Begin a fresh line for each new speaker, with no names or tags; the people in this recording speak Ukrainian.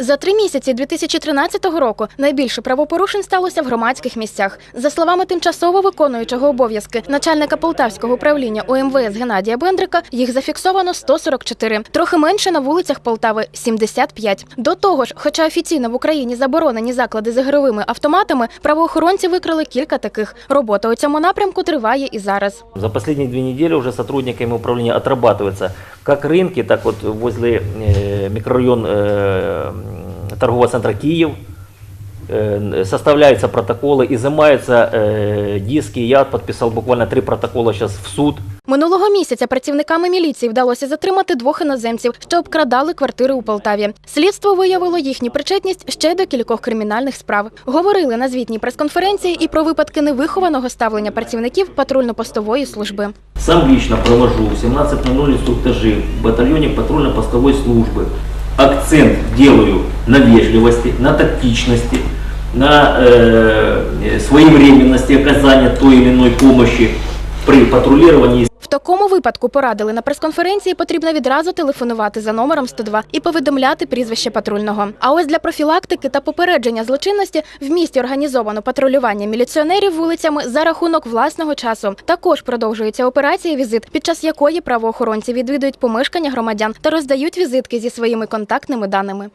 За три місяці 2013 року найбільше правопорушень сталося в громадських місцях. За словами тимчасово виконуючого обов'язки начальника Полтавського управління УМВС Геннадія Бендрика, їх зафіксовано 144. Трохи менше на вулицях Полтави 75. До того ж, хоча офіційно в Україні заборонені заклади з ігровими автоматами, правоохоронці викрили кілька таких. Робота у цьому напрямку триває і зараз.
За последние две недели уже сотрудниками управления отрабатывается как рынки, так вот возле э, микрорайон э, м, торгового центра Киев. Э, Составляются протоколы, изымаются э, диски. Я подписал буквально три протокола сейчас в суд.
Минулого місяця працівниками міліції вдалося затримати двох іноземців, що обкрадали квартири у Полтаві. Слідство виявило їхню причетність ще до кількох кримінальних справ. Говорили на звітній прес-конференції і про випадки невихованого ставлення працівників патрульно-постової служби.
Сам лично провожу 17.00 инструктажи в батальоне патрульно-постовой службы. Акцент делаю на вежливости, на тактичности, на э, своевременности оказания той или иной помощи при патрулировании
В такому випадку порадили на прес-конференції потрібно відразу телефонувати за номером 102 і повідомляти прізвище патрульного. А ось для профілактики та попередження злочинності в місті організовано патрулювання міліціонерів вулицями за рахунок власного часу. Також продовжується операція візит, під час якої правоохоронці відвідують помешкання громадян та роздають візитки зі своїми контактними даними.